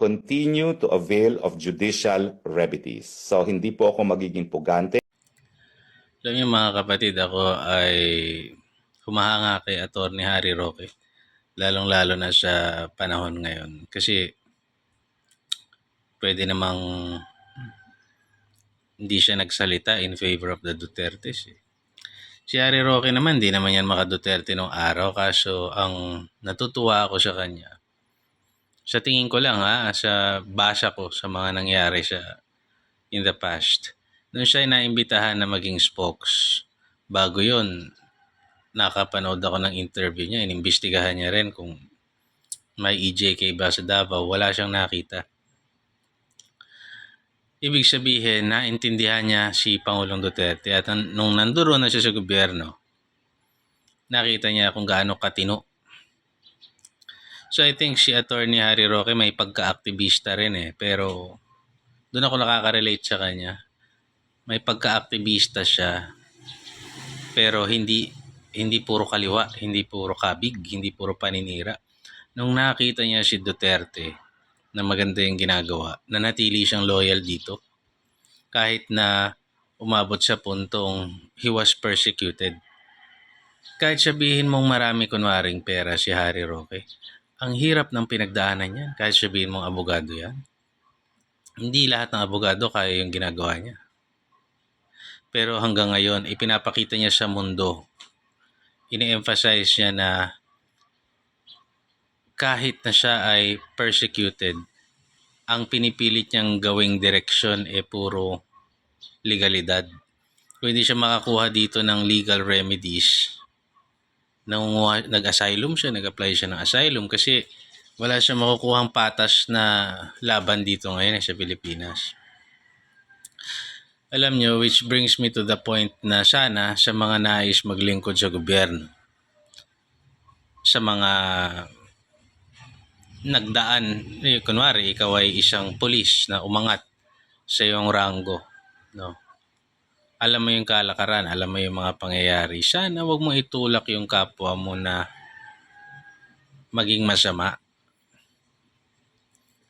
continue to avail of judicial remedies. So hindi po ako magiging pugante. Alam niyo mga kapatid, ako ay humahanga kay Attorney Harry Roque. Lalong-lalo na sa panahon ngayon. Kasi pwede namang hindi siya nagsalita in favor of the Dutertes. Eh. Si Harry Roque naman, di naman yan maka-Duterte nung araw. Kaso ang natutuwa ako sa kanya, sa tingin ko lang ha, sa basa ko sa mga nangyari sa in the past. Nung siya naimbitahan na maging spokes, bago yon nakapanood ako ng interview niya, inimbestigahan niya rin kung may EJK ba sa Davao, wala siyang nakita. Ibig sabihin, naintindihan niya si Pangulong Duterte at nung nandoon na siya sa gobyerno, nakita niya kung gaano katino. So I think si Attorney Harry Roque may pagka-aktivista rin eh, pero doon ako nakaka-relate sa kanya. May pagka-aktivista siya, pero hindi hindi puro kaliwa, hindi puro kabig, hindi puro paninira. Nung nakita niya si Duterte na maganda yung ginagawa, nanatili siyang loyal dito. Kahit na umabot sa puntong he was persecuted. Kahit sabihin mong marami kunwaring pera si Harry Roque, ang hirap ng pinagdaanan niyan. Kahit sabihin mong abogado yan. Hindi lahat ng abogado kaya yung ginagawa niya. Pero hanggang ngayon, ipinapakita niya sa mundo ini-emphasize niya na kahit na siya ay persecuted, ang pinipilit niyang gawing direksyon e puro legalidad. Kung hindi siya makakuha dito ng legal remedies, nangunguha, nag-asylum siya, nag-apply siya ng asylum kasi wala siya makukuhang patas na laban dito ngayon eh, sa Pilipinas. Alam nyo, which brings me to the point na sana sa mga nais maglingkod sa gobyerno, sa mga nagdaan, eh, kunwari, ikaw ay isang pulis na umangat sa iyong ranggo, no? Alam mo yung kalakaran, alam mo yung mga pangyayari. Sana wag mo itulak yung kapwa mo na maging masama.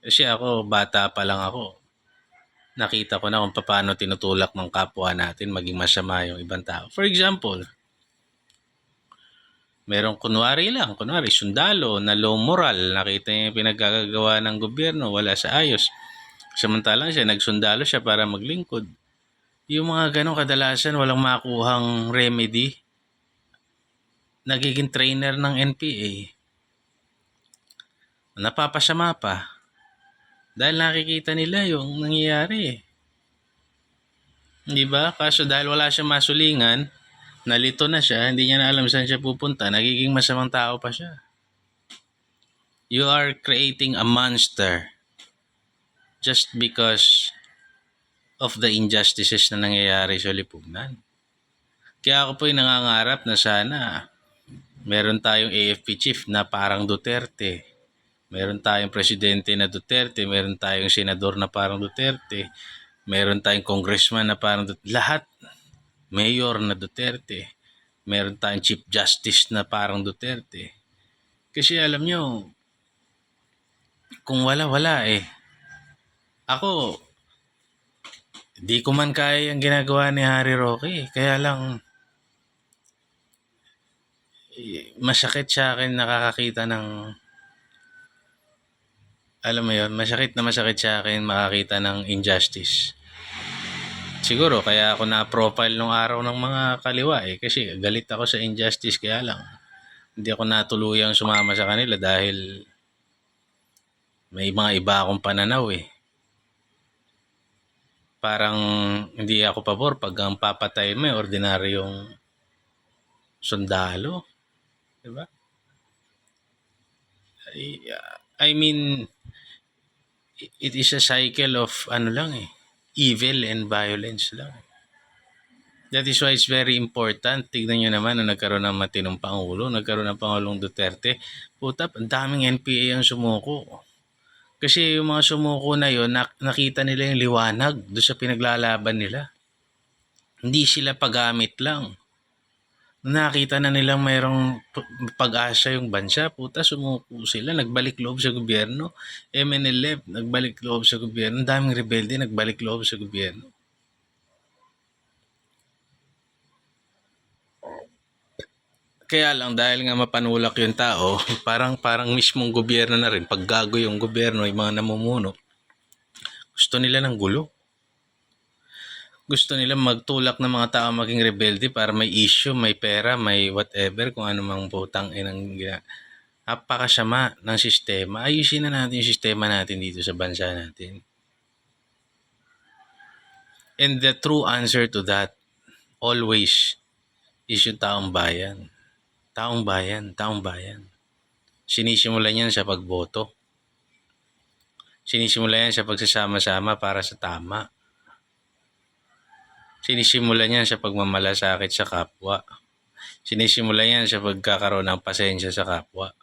Kasi ako, bata pa lang ako. Nakita ko na kung paano tinutulak ng kapwa natin maging masama yung ibang tao. For example, merong kunwari lang, kunwari sundalo na low moral, nakita niya yung pinagkagagawa ng gobyerno, wala sa ayos. Samantalang siya, nagsundalo siya para maglingkod. Yung mga ganong kadalasan, walang makuhang remedy. Nagiging trainer ng NPA. Napapasama pa. Dahil nakikita nila yung nangyayari. Di ba? Kaso dahil wala siyang masulingan, nalito na siya, hindi niya na alam saan siya pupunta, nagiging masamang tao pa siya. You are creating a monster just because of the injustices na nangyayari sa lipunan. Kaya ako po'y nangangarap na sana meron tayong AFP chief na parang Duterte. Meron tayong presidente na Duterte, meron tayong senador na parang Duterte, meron tayong congressman na parang Duterte. Lahat mayor na Duterte. Meron tayong chief justice na parang Duterte. Kasi alam nyo, kung wala-wala eh. Ako, di ko man kaya yung ginagawa ni Harry Roque. Kaya lang, eh, masakit sa akin nakakakita ng alam mo yun, masakit na masakit sa akin makakita ng injustice. Siguro, kaya ako na-profile nung araw ng mga kaliwa eh. Kasi galit ako sa injustice kaya lang. Hindi ako natuluyang sumama sa kanila dahil may mga iba akong pananaw eh. Parang hindi ako pabor pag ang papatay mo eh, ordinaryong sundalo. Diba? I, I mean, it is a cycle of ano lang eh, evil and violence lang. That is why it's very important. Tignan nyo naman na nagkaroon ng matinong Pangulo, nagkaroon ng Pangulong Duterte. Puta, ang daming NPA ang sumuko. Kasi yung mga sumuko na yon nak- nakita nila yung liwanag doon sa pinaglalaban nila. Hindi sila paggamit lang. Nakita na nilang mayroong pag-asa yung bansa, puta, sumuko sila, nagbalik loob sa gobyerno. MNLF, nagbalik loob sa gobyerno. Ang daming rebelde, nagbalik loob sa gobyerno. Kaya lang dahil nga mapanulak yung tao, parang parang mismong gobyerno na rin, pag gago yung gobyerno, yung mga namumuno, gusto nila ng gulo. Gusto nila magtulak ng mga tao maging rebelde para may issue, may pera, may whatever, kung ano mang putang inang gina. Napakasama ng sistema. Ayusin na natin yung sistema natin dito sa bansa natin. And the true answer to that, always, is yung taong bayan. Taong bayan, taong bayan. Sinisimulan yan sa pagboto. Sinisimulan yan sa pagsasama-sama para sa tama. Sinisimulan yan sa pagmamalasakit sa kapwa. Sinisimulan yan sa pagkakaroon ng pasensya sa kapwa.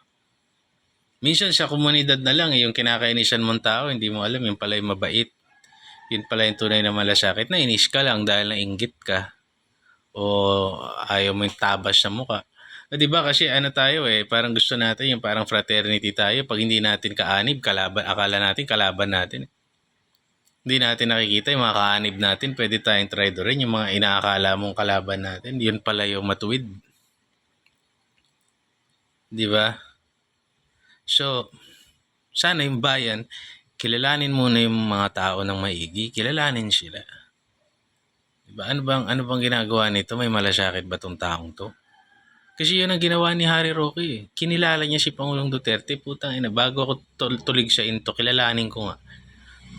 Minsan sa komunidad na lang, eh, yung kinakainisan mong tao, hindi mo alam, yung pala yung mabait. Yun pala yung tunay na malasakit na inis ka lang dahil nainggit ka. O ayaw mo yung tabas sa muka. Di ba kasi ano tayo eh, parang gusto natin yung parang fraternity tayo. Pag hindi natin kaanib, kalaban, akala natin kalaban natin. Hindi natin nakikita yung mga kaanib natin, pwede tayong traidorin. Yung mga inaakala mong kalaban natin, yun pala yung matuwid. Di ba? So, sana yung bayan, kilalanin muna yung mga tao ng maigi, kilalanin sila. Diba? Ano bang, ano bang ginagawa nito? May malasakit ba tong taong to? Kasi yun ang ginawa ni Harry Roque. eh. Kinilala niya si Pangulong Duterte. Putang ina, bago ako tul- tulig sa into, kilalanin ko nga.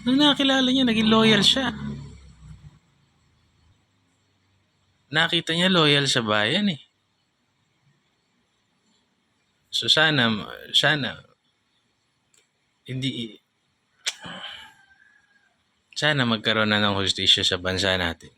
Nung nakilala niya, naging loyal siya. Nakita niya loyal sa bayan eh. So sana, sana, hindi, sana magkaroon na ng hustisya sa bansa natin.